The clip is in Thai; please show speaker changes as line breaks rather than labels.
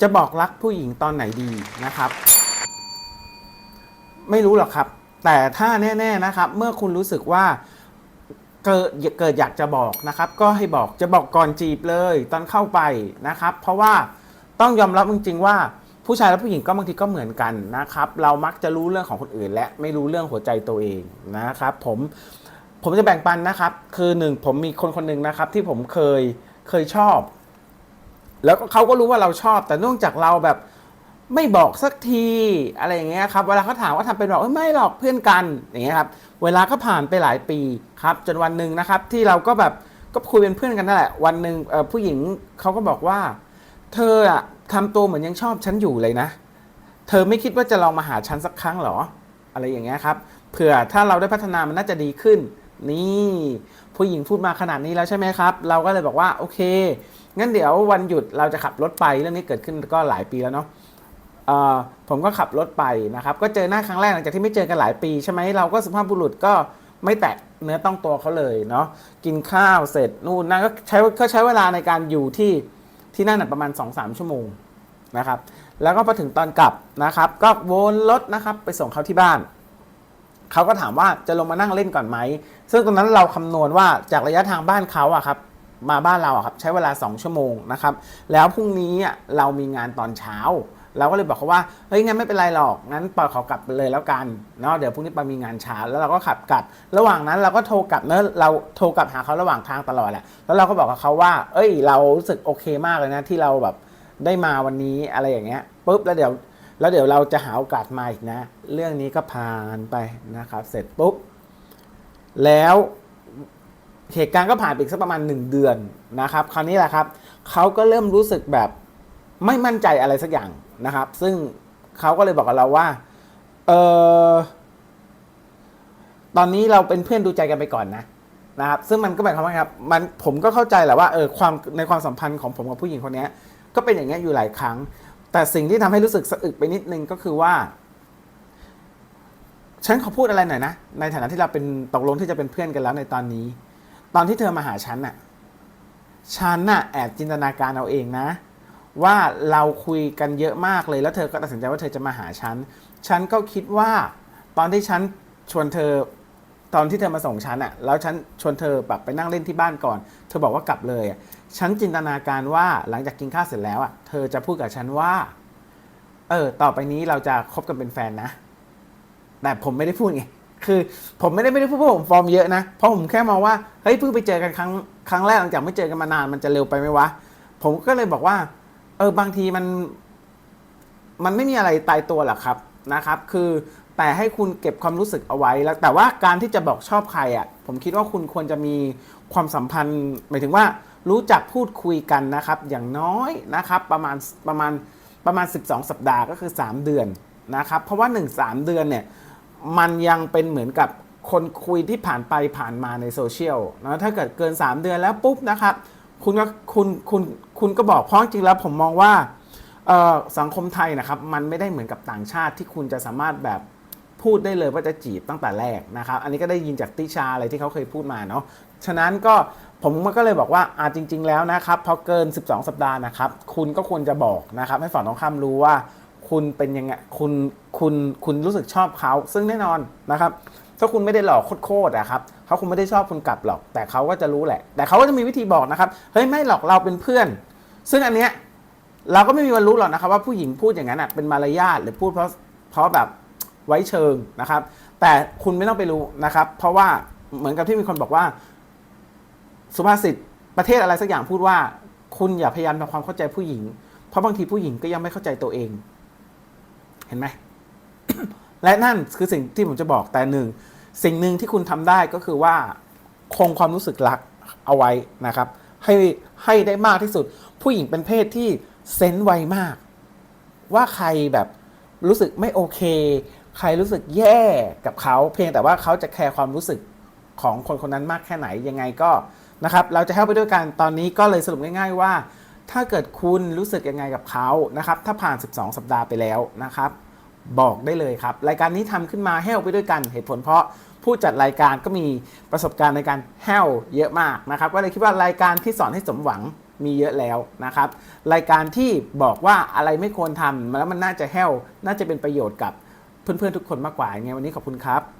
จะบอกรักผู้หญิงตอนไหนดีนะครับ ไม่รู้หรอกครับ แต่ถ้าแน่ๆนะครับ เมื่อคุณรู้สึกว่าเกิดเกิดอยากจะบอกนะครับ ก็ให้บอกจะบอกก่อนจีบเลยตอนเข้าไปนะครับ เพราะว่าต้องยอมรับจริงๆว่าผู้ชายและผู้หญิงก็บางทีก็เหมือนกันนะครับ เรามักจะรู้เรื่องของคนอื่น และไม่รู้เรื่องหัวใจตัวเองนะครับ ผมผมจะแบ่งปันนะครับ คือหนึ่งผมมีคนคนหนึ่งนะครับ ที่ผมเคยเคยชอบ แล้วก็เขาก็รู้ว่าเราชอบ แต่เนื่องจากเราแบบไม่บอกสักทีอะไรอย่างเงี้ยครับเวลาเขาถามว่าทำเป็นบอกเอ้ยไม่หรอกเพื่อนกันอย่างเงี้ยครับเวลาก็ผ่านไปหลายปีครับ จนวันหนึ่งนะครับ ที่เราก็แบบก็คุยเป็นเพื่อนกันนั่นแหละ วันหนึ่งผู้หญิงเขาก็บอกว่า เธออะทำตัวเหมือนยังชอบฉันอยู่เลยนะ เธอไม่คิดว่าจะลองมาหาฉันสักครั้งหรอ อะไรอย่างเงี้ยครับเผื่อถ้าเราได้พัฒนามันน่าจะดีขึ้น นี่ ผู้หญิงพูดมาขนาดนี้แล้วใช่ไหมครับ เราก็เลยบอกว่าโอเค งั้นเดี๋ยววันหยุดเราจะขับรถไปเรื่องนี้เกิดขึ้นก็หลายปีแล้วเนาะผมก็ขับรถไปนะครับ ก็เจอหน้าครั้งแรกหลังจากที่ไม่เจอกันหลายปีใช่ไหมเราก็สุภาพบุรุษก็ไม่แตะเนื้อต้องตัวเขาเลยเนาะกินข้าวเสร็จนู่นนั่นก็ใช้ก็ใช้เวลาในการอยู่ที่ที่นั่นประมาณ 2-3 ชั่วโมงนะครับ แล้วก็พอถึงตอนกลับนะครับ ก็วนรถนะครับไปส่งเขาที่บ้านเขาก็ถามว่าจะลงมานั่งเล่นก่อนไหมซึ่งตรงนั้นเราคำนวณว่าจากระยะทางบ้านเขาอะครับ มาบ้านเราอะครับใช้เวลา 2 ชั่วโมงนะครับแล้วพรุ่งนี้เรามีงานตอนเช้า เราก็เลยบอกเขาว่าเฮ้ยงั้นไม่เป็นไรหรอกงั้นปล่อยเขากลับไปเลยแล้วกันเนาะเดี๋ยวพรุ่งนี้ปามีงานเช้าแล้วเราก็ขับกลับ ระหว่างนั้นเราก็โทรกลับเนอะเราโทรกลับหาเขาระหว่างทางตลอดแหละแล้วเราก็บอกกับเขาว่า เอ้ย เรารู้สึกโอเคมากเลยนะที่เราแบบได้มาวันนี้อะไรอย่างเงี้ยปุ๊บแล้วเดี๋ยวแล้วเดี๋ยวเราจะหาโอกาสมาอีกนะ เรื่องนี้ก็ผ่านไปนะครับ เสร็จปุ๊บ แล้ว เหตุการณ์ก็ผ่านไปสักประมาณ 1 เดือนนะครับ คราวนี้แหละครับเขาก็เริ่มรู้สึกแบบไม่มั่นใจอะไรสักอย่างนะครับ ซึ่งเขาก็เลยบอกกับเราว่าเออตอนนี้เราเป็นเพื่อนดูใจกันไปก่อนนะนะครับ ซึ่งมันก็หมายความว่าครับมันผมก็เข้าใจแหละว่าเออความในความสัมพันธ์ของผมกับผู้หญิงคนนี้ก็เป็นอย่างเงี้ยอยู่หลายครั้ง แต่สิ่งที่ทำให้รู้สึกสะอึกไปนิดนึงก็คือว่าฉันขอพูดอะไรหน่อยนะ ในฐานะที่เราเป็นตกลงที่จะเป็นเพื่อนกันแล้วในตอนนี้ ตอนที่เธอมาหาฉันน่ะ ฉันน่ะแอบจินตนาการเอาเองนะ ว่าเราคุยกันเยอะมากเลยแล้วเธอก็ตัดสินใจว่าเธอจะมาหาฉัน ฉันก็คิดว่า ตอนที่ฉันชวนเธอตอนที่เธอมาส่งฉันอะแล้วฉันชวนเธอแบบไปนั่งเล่นที่บ้านก่อน เธอบอกว่ากลับเลยอะฉันจินตนาการว่าหลังจากกินข้าวเสร็จแล้วอะเธอจะพูดกับฉันว่า เออ ต่อไปนี้เราจะคบกันเป็นแฟนนะ แต่ผมไม่ได้พูดไง คือผมไม่ได้ไม่ได้พูดเพราผมฟอร์มเยอะนะ เพราะผมแค่มองว่าเฮ้ยเพิ่งไปเจอกันครั้งครั้งแรกหลังจากไม่เจอกันมานานมันจะเร็วไปไหมวะ ผมก็เลยบอกว่า เออบางทีมัน มันไม่มีอะไรตายตัวหรอกครับนะครับ คือแต่ให้คุณเก็บความรู้สึกเอาไว้แล้ว แต่ว่าการที่จะบอกชอบใครอะ ผมคิดว่าคุณควรจะมีความสัมพันธ์ หมายถึงว่ารู้จักพูดคุยกันนะครับ อย่างน้อยนะครับ ประมาณประมาณประมาณ 12 สัปดาห์ก็คือ 3 เดือนนะครับ เพราะว่า 1 3 เดือนเนี่ย มันยังเป็นเหมือนกับคนคุยที่ผ่านไปผ่านมาในโซเชียลนะถ้าเกิดเกิน 3 เดือนแล้วปุ๊บนะครับ คุณก็คุณคุณคุณก็บอกเพราะจริงๆแล้วผมมองว่าสังคมไทยนะครับ มันไม่ได้เหมือนกับต่างชาติที่คุณจะสามารถแบบพูดได้เลยว่าจะจีบตั้งแต่แรกนะครับ อันนี้ก็ได้ยินจากติชาอะไรที่เขาเคยพูดมาเนาะ ฉะนั้นก็ผมก็เลยบอกว่าอาจริง ๆ แล้วนะครับพอเกิน 12 สัปดาห์นะครับ คุณก็ควรจะบอกนะครับ ให้ฝั่งตรงข้ามรู้ว่า คุณเป็นยังไงคุณคุณคุณรู้สึกชอบเขา ซึ่งแน่นอนนะครับ ถ้าคุณไม่ได้หลอกโคตรๆอะครับเขาคงไม่ได้ชอบคุณกลับหรอก แต่เขาก็จะรู้แหละ แต่เขาก็จะมีวิธีบอกนะครับเฮ้ยไม่หรอกเราเป็นเพื่อน ซึ่งอันเนี้ยเราก็ไม่มีวันรู้หรอกนะครับว่าผู้หญิงพูดอย่างนั้นอะเป็นมารยาทหรือพูดเพราะเพราะแบบไว้เชิงนะครับ แต่คุณไม่ต้องไปรู้นะครับ เพราะว่าเหมือนกับที่มีคนบอกว่า สุภาษิตประเทศอะไรสักอย่างพูดว่า คุณอย่าพยายามทำความเข้าใจผู้หญิง เพราะบางทีผู้หญิงก็ยังไม่เข้าใจตัวเอง เห็นไหมและนั่นคือสิ่งที่ผมจะบอกแต่หนึ่งสิ่งหนึ่งที่คุณทำได้ก็คือว่าคงความรู้สึกรักเอาไว้นะครับ ให้ให้ได้มากที่สุด ผู้หญิงเป็นเพศที่เซนส์ไวมาก ว่าใครแบบรู้สึกไม่โอเค ใครรู้สึกแย่กับเขา เพียงแต่ว่าเขาจะแคร์ความรู้สึกของคนคนนั้นมากแค่ไหนยังไงก็นะครับ เราจะเข้าไปด้วยกันตอนนี้ก็เลยสรุปง่าย ๆ ว่า ถ้าเกิดคุณรู้สึกยังไงกับเขานะครับ ถ้าผ่าน 12 สัปดาห์ไปแล้วนะครับ บอกได้เลยครับ รายการนี้ทำขึ้นมาแห้วไปด้วยกันเหตุผลเพราะผู้จัดรายการก็มีประสบการณ์ในการแห้วเยอะมากนะครับ ก็เลยคิดว่ารายการที่สอนให้สมหวังมีเยอะแล้วนะครับ รายการที่บอกว่าอะไรไม่ควรทำแล้วมันน่าจะแห้วน่าจะเป็นประโยชน์กับเพื่อนๆทุกคนมากกว่าไงวันนี้ขอบคุณครับ